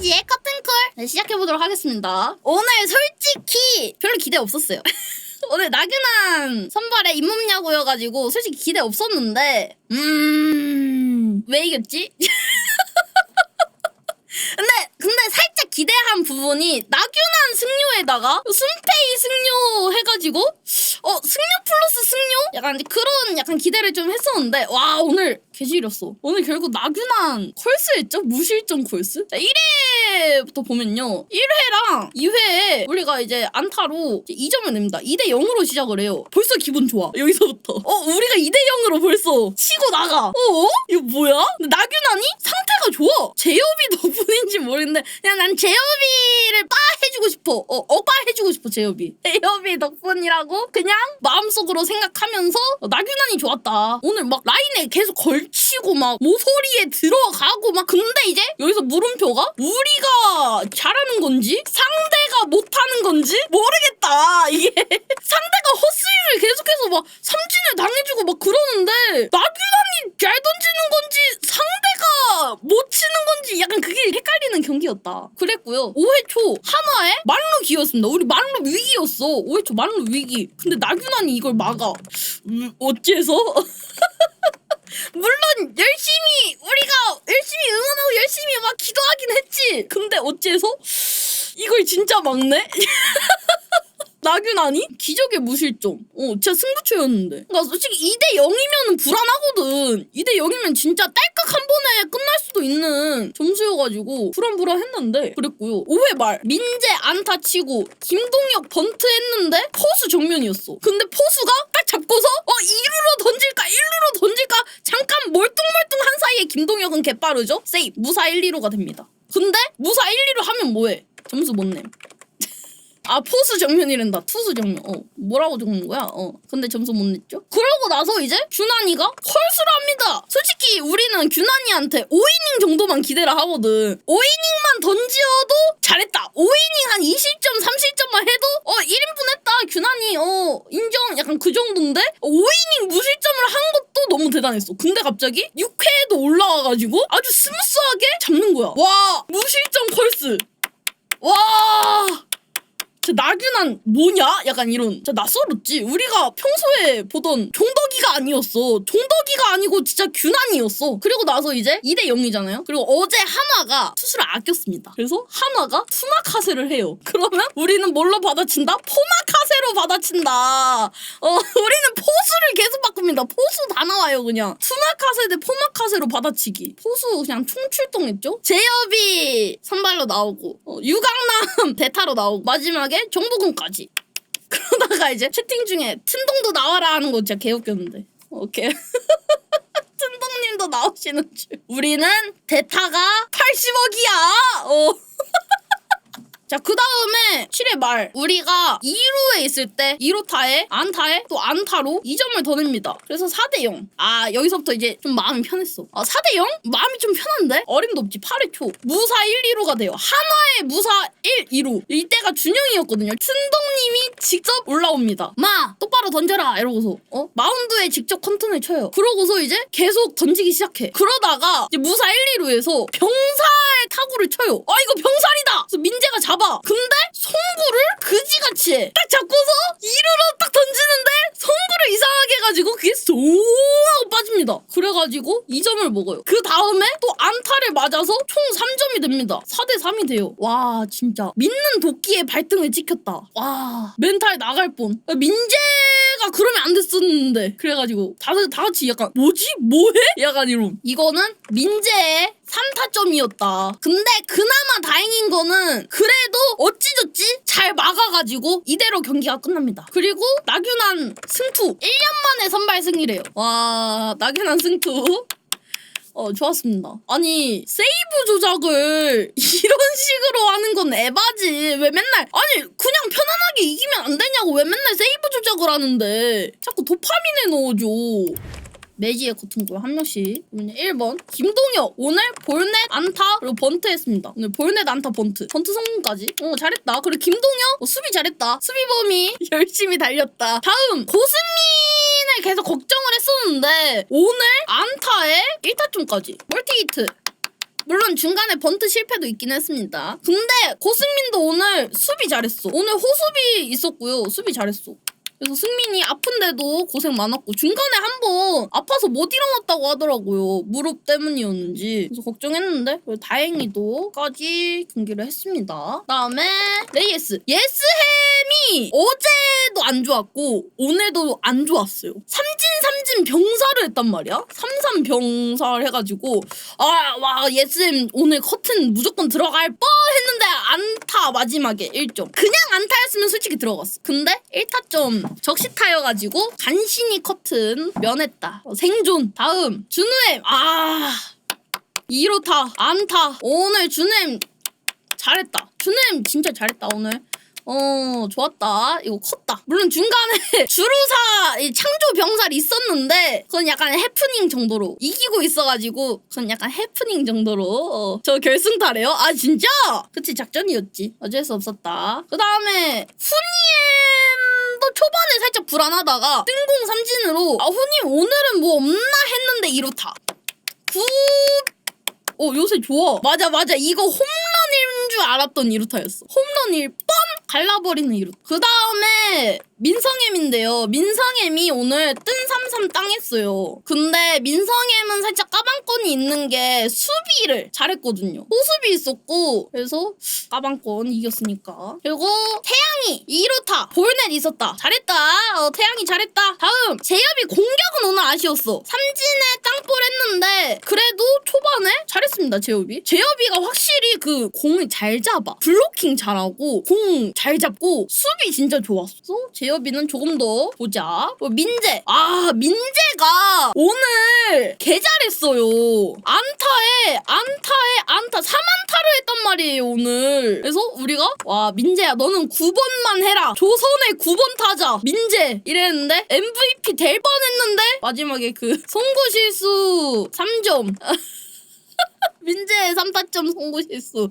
페이지의 커튼콜 네, 시작해보도록 하겠습니다. 오늘 솔직히 별로 기대 없었어요. 오늘 나균한 선발에 잇몸야구여가지고 솔직히 기대 없었는데 음... 왜 이겼지? 근데 근데 살짝 기대한 부분이 나균한 승료에다가 순페이 승료 해가지고 어 승료 플러스 승료 약간 그런 약간 기대를 좀 했었는데 와 오늘 개지렸어. 오늘 결국 나균한 콜스했죠? 무실점 콜스? 자 1회부터 보면요. 1회랑 2회에 우리가 이제 안타로 이제 2점을 냅니다. 2대 0으로 시작을 해요. 벌써 기분 좋아. 여기서부터. 어 우리가 2대 0으로 벌써 치고 나가. 어? 이거 뭐야? 나균한이 상태가 좋아. 제협이 덕분인지 모르겠는데 그냥 난 제협이를 빠 해주고 싶어. 어 어빠 해주고 싶어 제협이 제협이 덕분이라고 그냥 마음속으로 생각하면서 어, 나균한이 좋았다. 오늘 막 라인에 계속 걸 치고 막 모서리에 들어가고 막 근데 이제 여기서 물음표가 우리가 잘하는 건지 상대가 못하는 건지 모르겠다 이게 상대가 헛스윙을 계속해서 막 삼진을 당해주고 막 그러는데 나균한이 잘 던지는 건지 상대가 못 치는 건지 약간 그게 헷갈리는 경기였다. 그랬고요. 5회 초 한화에 말로 기였습니다. 우리 말로 위기였어. 5회 초 말로 위기. 근데 나균한이 이걸 막아. 음, 어째서? 물론 열심히 우리가 열심히 응원하고 열심히 막 기도하긴 했지. 근데 어째서 이걸 진짜 막네? 나균아니? 기적의 무실점. 어, 진짜 승부처였는데. 그러니까 솔직히 2대 0이면 불안하거든. 2대 0이면 진짜 딸깍 한 번에 끝날 수도 있는 점수여가지고 불안불안했는데 그랬고요. 5회 말 민재 안타 치고 김동혁 번트 했는데 포수 정면이었어. 근데 포수가 딱 잡고서 어 2루로 던질까 1루로 던질까 잠깐 멀뚱멀뚱한 사이에 김동혁은 개빠르죠? 세이 무사 1, 2루가 됩니다. 근데 무사 1, 2루 하면 뭐해? 점수 못 냄. 아 포수 정면이란다. 투수 정면. 어 뭐라고 적는 거야? 어 근데 점수 못 냈죠? 그러고 나서 이제 규난이가 헐수를 합니다. 솔직히 우리는 규난이한테 5이닝 정도만 기대를 하거든. 5이닝만 던지어도 잘했다. 5이닝 한 20점 30점만 해도 어 1인분 했다. 규난이 어 인정? 약간 그 정도인데 5이닝 무실점을 한 것도 너무 대단했어. 근데 갑자기 6회에도 올라와가지고 아주 스무스하게 잡는 거야. 와 무실점 컬스. 와 저 나균한 뭐냐? 약간 이런 진짜 낯설었지. 우리가 평소에 보던 종덕이가 아니었어. 종덕이가 아니고 진짜 균한이었어. 그리고 나서 이제 2대 0이잖아요. 그리고 어제 한화가 투수를 아꼈습니다. 그래서 한화가 투마카세를 해요. 그러면 우리는 뭘로 받아친다? 포마카세로 받아친다. 어, 우리는 포수를 계속 바꿉니다. 포수 다 나와요, 그냥. 투마카세 대 포마카세로 받아치기. 포수 그냥 총출동했죠? 제협이 선발로 나오고, 어, 유강남 대타로 나오고, 마지막 에 정보군까지. 그러다가 이제 채팅 중에 튼동도 나와라 하는 거 진짜 개웃겼는데. 오케이. 튼동님도 나오시는 줄. 우리는 대타가 80억이야. 어. 자, 그 다음에 7회 말 우리가 2루에 있을 때 2루 타에 안타에 또 안타로 2점을 더 냅니다. 그래서 4대 0. 아, 여기서부터 이제 좀 마음이 편했어. 아, 4대 0? 마음이 좀 편한데? 어림도 없지. 8회 초. 무사 1, 2루가 돼요. 한화의 무사 1, 2루. 이때가 준영이었거든요. 춘동님이 직접 올라옵니다. 마, 똑바로 던져라. 이러고서. 어? 마운드에 직접 컨튼을 쳐요. 그러고서 이제 계속 던지기 시작해. 그러다가 무사 1, 2루에서 병살 타구를 쳐요. 아, 이거 병살이다! 그래서 민재가 잡아. 근데 송구를 그지같이 해. 딱 잡고서 2루로 딱 던지는데 송구를 이상하게 해가지고 그게 쏙 하고 빠집니다. 그래가지고 2점을 먹어요. 그 다음에 또 안타를 맞아서 총 3점이 됩니다. 4대 3이 돼요. 와 진짜 믿는 도끼의 발등을 찍혔다. 와 멘탈 나갈 뻔. 민재 가 그러면 안 됐었는데 그래가지고 다들 다 같이 약간 뭐지 뭐해? 약간 이런. 이거는 민재의 3타점이었다. 근데 그나마 다행인 거는 그래도 어찌저찌 잘 막아가지고 이대로 경기가 끝납니다. 그리고 나균한 승투 1년 만에 선발 승이래요. 와 나균한 승투. 어 좋았습니다. 아니 세이브 조작을 이런 식으로 하는 건 에바지. 왜 맨날 아니 그냥 편안하게 이기면 안 되냐고 왜 맨날 세이브 조작을 하는데 자꾸 도파민에 넣어줘. 매지의 커튼골 한 명씩. 그러면 1번 김동혁 오늘 볼넷 안타 그리고 번트 했습니다. 오늘 볼넷 안타 번트 번트 성공까지. 어 잘했다. 그리고 김동혁 어, 수비 잘했다. 수비 범위 열심히 달렸다. 다음 고승민 을 계속 걱정을 했었는데 오늘 안타에 1타점까지 멀티 히트. 물론 중간에 번트 실패도 있긴 했습니다. 근데 고승민도 오늘 수비 잘했어. 오늘 호수비 있었고요. 수비 잘했어. 그래서 승민이 아픈데도 고생 많았고 중간에 한 번 아파서 못 일어났다고 하더라고요. 무릎 때문이었는지. 그래서 걱정했는데 다행히도까지 경기를 했습니다. 그다음에 레이에스. 예스햄이 어제도 안 좋았고 오늘도 안 좋았어요. 삼진 삼진 병사를 했단 말이야. 삼삼 병사를 해가지고 아와 예스햄 오늘 커튼 무조건 들어갈 뻔 했는데 안타 마지막에 1점. 그냥 안타였으면 솔직히 들어갔어. 근데 1타점 적시타여가지고 간신히 커튼 면했다. 어, 생존. 다음 준우엠 아 2루타 안타 오늘 준우엠 잘했다. 준우엠 진짜 잘했다 오늘. 어 좋았다. 이거 컸다. 물론 중간에 주루사 이 창조 병살 있었는데 그건 약간 해프닝 정도로 이기고 있어가지고 그건 약간 해프닝 정도로 어, 저 결승타래요. 아 진짜? 그치 작전이었지. 어쩔 수 없었다. 그 다음에 후니엠도 초반에 살짝 불안하다가 뜬공 삼진으로 아 후니엠 오늘은 뭐 없나 했는데 이렇다. 굿! 어 요새 좋아. 맞아 맞아. 이거 홈런인 줄 알았던 이루타였어. 홈런일 뻔 갈라버리는 이루 그 다음에 민성엠인데요. 민성엠이 오늘 뜬 삼삼 땅했어요. 근데 민성엠은 살짝 까방권이 있는 게 수비를 잘했거든요. 호수비 있었고 그래서 까방권 이겼으니까. 그리고 태양이 2루타 볼넷 있었다. 잘했다. 어, 태양이 잘했다. 다음 제협이 공격은 오늘 아쉬웠어. 삼진에 땅볼 했는데 그래도 초반에 잘했습니다 제협이 제협이가 확실히 그 공을 잘 잡아. 블로킹 잘하고 공 잘 잡고 수비 진짜 좋았어. 제협이는 조금 더 보자. 어, 민재. 아 민재가 오늘 개 잘했어요. 안타에 안타에 안타 3안타를 했단 말이에요 오늘. 그래서 우리가 와 민재야 너는 9번만 해라. 조선의 9번 타자 민재. 이랬는데 MVP 될 뻔 했는데 마지막에 그 송구 실수 3점 민재의 3타점 송구 실수.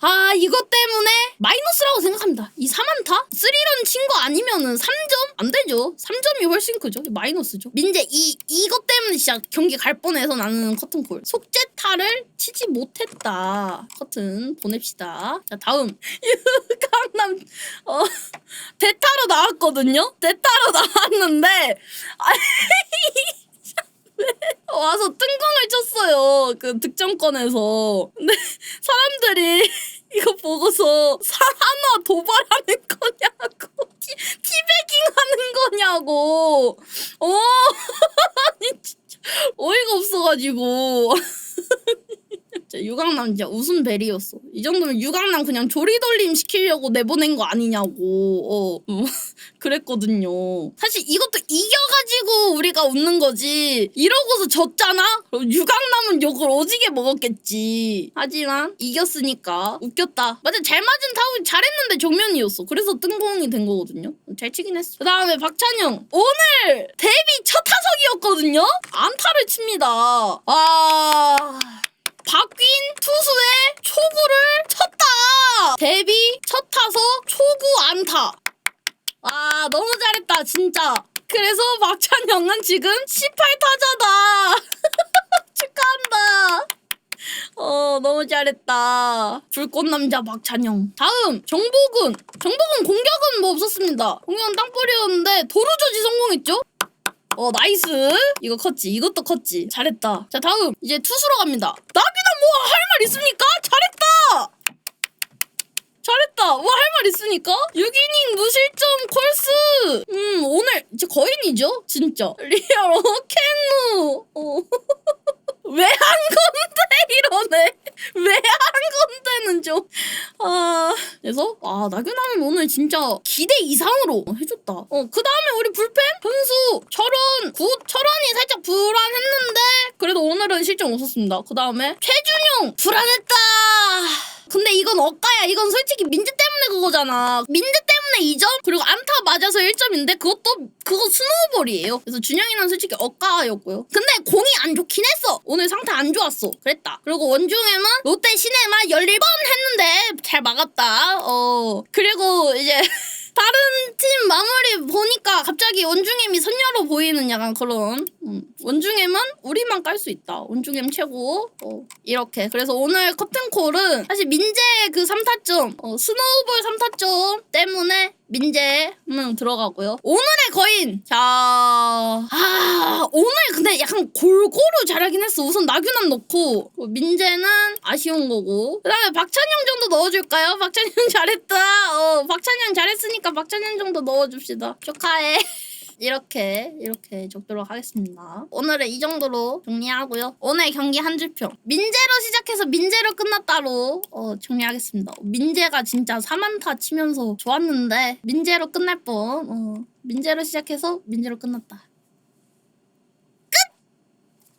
아 이것 때문에 마이너스라고 생각합니다. 이 3안타? 3런 친 거 아니면은 3점? 안 되죠. 3점이 훨씬 크죠. 마이너스죠. 민재 이 이것 때문에 진짜 경기 갈 뻔해서 나는 커튼콜 속재타를 치지 못했다. 커튼 보냅시다. 자 다음. 강남 어 대타로 나왔거든요? 대타로 나왔는데 아니 와서 뜬공을 쳤어요. 그 득점권에서. 근데 사람들이 이거 보고서 사한화 도발하는 거냐고. 티, 티베깅 하는 거냐고. 어. 아니, 진짜. 어이가 없어가지고. 진짜 유강남 진짜 웃음 벨이었어. 이 정도면 유강남 그냥 조리돌림 시키려고 내보낸 거 아니냐고. 어. 어. 그랬거든요. 사실 이것도 이겨가지고 우리가 웃는 거지. 이러고서 졌잖아? 그럼 유강남은 욕을 오지게 먹었겠지. 하지만 이겼으니까 웃겼다. 맞아, 잘 맞은 타구 잘했는데 정면이었어. 그래서 뜬공이 된 거거든요. 잘 치긴 했어. 그 다음에 박찬영. 오늘 데뷔 첫 타석이었거든요? 안타를 칩니다. 아... 박윈 투수의 초구를 쳤다. 데뷔 첫 타석 초구 안타. 아 너무 잘했다 진짜. 그래서 박찬영은 지금 18타자다. 축하한다. 어 너무 잘했다. 불꽃 남자 박찬영. 다음 정복은. 정복은 공격은 뭐 없었습니다. 공격은 땅볼이었는데 도루 조지 성공했죠? 어 나이스. 이거 컸지? 이것도 컸지? 잘했다. 자 다음. 이제 투수로 갑니다. 나기나 뭐할 말 있습니까? 잘했다! 잘했다. 뭐 할 말 있으니까? 6이닝 무실점 콜스! 음 오늘 이제 거인이죠? 진짜. 리얼 오켄누 어. 왜 한 건데 이러네 왜 한 건데는 좀아 그래서 아 나균아는 오늘 진짜 기대 이상으로 해줬다 어 그 다음에 우리 불펜 변수 철원 굿 철원이 살짝 불안했는데 그래도 오늘은 실점 없었습니다 그 다음에 최준용 불안했다 근데 이건 억가야. 이건 솔직히 민재 때문에 그거잖아. 민재 때문에 2점? 그리고 안타 맞아서 1점인데 그것도 그거 스노우볼이에요. 그래서 준영이는 솔직히 억가였고요. 근데 공이 안 좋긴 했어. 오늘 상태 안 좋았어. 그랬다. 그리고 원중에는 롯데 시네마 11번 했는데 잘 막았다. 어. 그리고 이제 다른 팀 마무리 보니까 갑자기 원중엠이 선녀로 보이는 약간 그런 음. 원중엠은 우리만 깔 수 있다 원중엠 최고 어, 이렇게 그래서 오늘 커튼콜은 사실 민재 그 3타점 어, 스노우볼 3타점 때문에 민재 한명 들어가고요. 오늘의 거인! 자 아, 오늘 근데 약간 골고루 잘하긴 했어. 우선 나균함 넣고 어, 민재는 아쉬운 거고. 그 다음에 박찬영 정도 넣어줄까요? 박찬영 잘했다. 어 박찬영 잘했으니까 박찬영 정도 넣어줍시다. 축하해 이렇게 이렇게 적도록 하겠습니다. 오늘은 이 정도로 정리하고요. 오늘 경기 한 줄평. 민재로 시작해서 민재로 끝났다로 어, 정리하겠습니다. 민재가 진짜 3안타 치면서 좋았는데 민재로 끝날 뻔. 어, 민재로 시작해서 민재로 끝났다.